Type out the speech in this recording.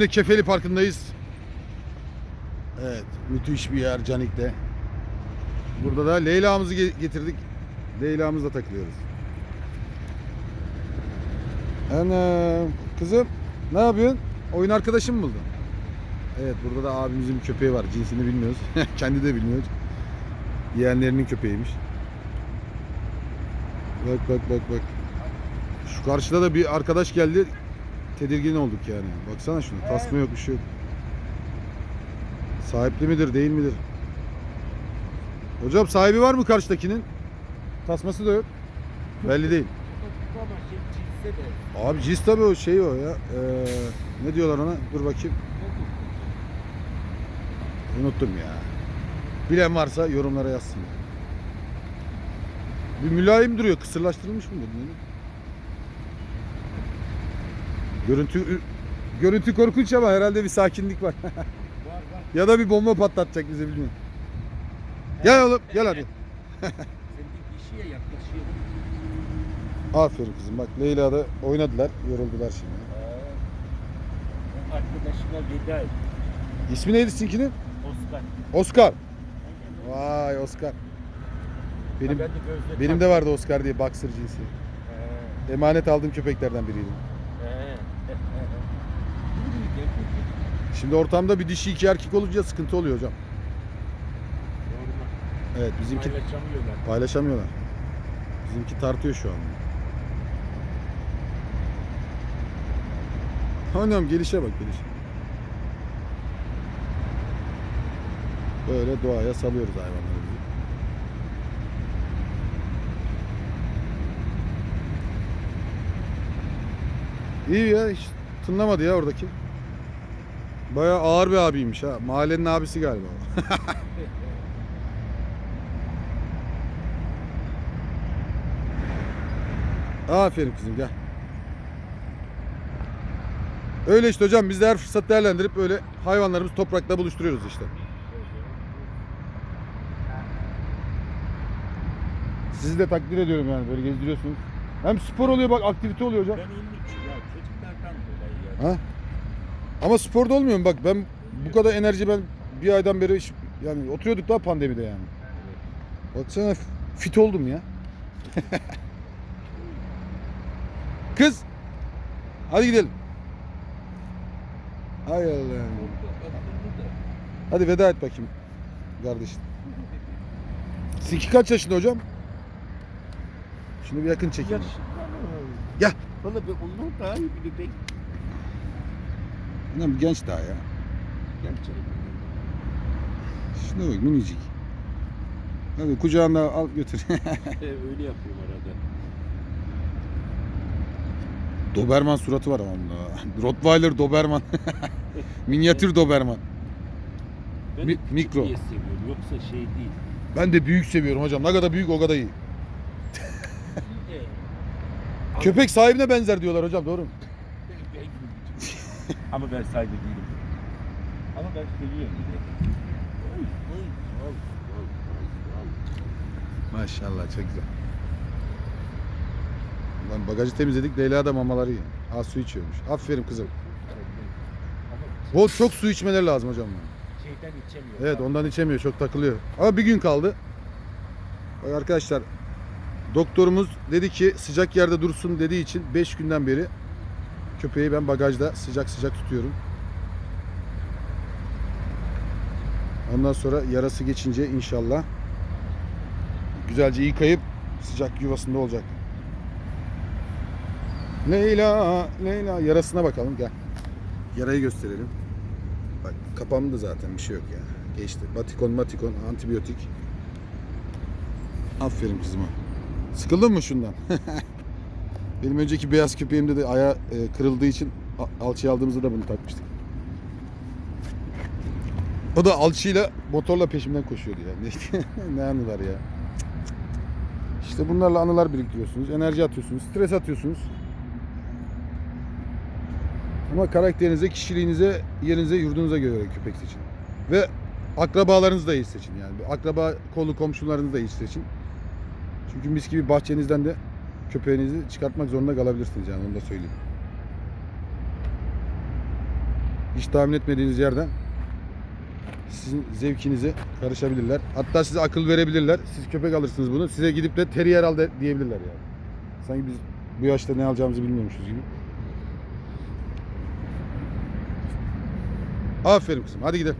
Şimdi Kefeli Parkı'ndayız. Evet, müthiş bir yer Canik'te. Burada da Leyla'mızı ge- getirdik. Leyla'mızla takılıyoruz. Ana kızım ne yapıyorsun? Oyun arkadaşı mı buldun? Evet burada da abimizin bir köpeği var. Cinsini bilmiyoruz. Kendi de bilmiyor. Yeğenlerinin köpeğiymiş. Bak bak bak bak. Şu karşıda da bir arkadaş geldi. Tedirgin olduk yani. Baksana şuna. Tasma yok bir şey yok. Sahipli midir değil midir? Hocam sahibi var mı karşıdakinin? Tasması da yok. Belli değil. Abi cins tabi o şey o ya. Ee, ne diyorlar ona? Dur bakayım. Unuttum ya. Bilen varsa yorumlara yazsın. Bir mülayim duruyor. Kısırlaştırılmış mı bu? Ne? Görüntü görüntü korkunç ama herhalde bir sakinlik var. ya da bir bomba patlatacak bize bilmiyorum. Gel oğlum gel hadi. Sen yaklaşıyor. Aferin kızım bak Leyla da oynadılar yoruldular şimdi. Ee, arkadaşıma veda et. İsmi neydi sizinkinin? Oscar. Oscar. Vay Oscar. Benim benim de vardı Oscar diye boxer cinsi. Emanet aldığım köpeklerden biriydi. Şimdi ortamda bir dişi iki erkek olunca sıkıntı oluyor hocam. Evet bizimki Paylaşamıyorlar. paylaşamıyorlar. Bizimki tartıyor şu an. Annem gelişe bak gelişe. Böyle doğaya salıyoruz hayvanları İyi ya hiç tınlamadı ya oradaki. Bayağı ağır bir abiymiş ha. Mahallenin abisi galiba. Aferin kızım gel. Öyle işte hocam biz de her fırsat değerlendirip böyle hayvanlarımızı toprakla buluşturuyoruz işte. Sizi de takdir ediyorum yani böyle gezdiriyorsunuz. Hem spor oluyor bak aktivite oluyor hocam. Ben çocuklardan dolayı ya. Ha? Ama sporda olmuyor mu? Bak ben bu kadar enerji ben bir aydan beri hiç- yani oturuyorduk daha pandemide yani. Baksana f- fit oldum ya. Kız. Hadi gidelim. Hay Allah. Hadi veda et bakayım kardeşim. Sizinki kaç yaşında hocam? Şunu bir yakın mı? Gel. Valla ben ondan daha iyi bir köpek. Lan genç daha ya. Gerçekten. Şuna bak minicik. Hadi kucağına al götür. Öyle yapıyorum arada. Doberman suratı var ama bunda. Rottweiler Doberman. Minyatür Doberman. Ben Mi- küçük mikro. diye seviyorum yoksa şey değil. Ben de büyük seviyorum hocam. Ne kadar büyük o kadar iyi. Köpek sahibine benzer diyorlar hocam doğru mu? Ama ben sahibi değilim. Ama ben seviyorum. Maşallah çok güzel. Lan bagajı temizledik. Leyla da mamaları yiyor. Az su içiyormuş. Aferin kızım. Bol çok su içmeleri lazım hocam. şeyden içemiyor. Evet ondan içemiyor. Çok takılıyor. Ama bir gün kaldı. Bak arkadaşlar doktorumuz dedi ki sıcak yerde dursun dediği için 5 günden beri köpeği ben bagajda sıcak sıcak tutuyorum. Ondan sonra yarası geçince inşallah güzelce yıkayıp sıcak yuvasında olacak. Leyla, Leyla yarasına bakalım gel. Yarayı gösterelim. Bak kapandı zaten bir şey yok ya. Geçti. Batikon, matikon, antibiyotik. Aferin kızıma. Sıkıldın mı şundan? Benim önceki beyaz köpeğimde de ayağı e, kırıldığı için a- alçıya aldığımızda da bunu takmıştık. O da alçıyla motorla peşimden koşuyordu ya. Ne anılar ya. İşte bunlarla anılar biriktiriyorsunuz. Enerji atıyorsunuz. Stres atıyorsunuz. Ama karakterinize, kişiliğinize, yerinize, yurdunuza göre köpek seçin. Ve akrabalarınızı da iyi seçin yani. Akraba kolu komşularınızı da iyi seçin. Çünkü mis gibi bahçenizden de köpeğinizi çıkartmak zorunda kalabilirsiniz yani onu da söyleyeyim. hiç tahmin etmediğiniz yerden sizin zevkinize karışabilirler. Hatta size akıl verebilirler. Siz köpek alırsınız bunu. Size gidip de terrier al de diyebilirler yani. Sanki biz bu yaşta ne alacağımızı bilmiyormuşuz gibi. Aferin kızım. Hadi gidelim.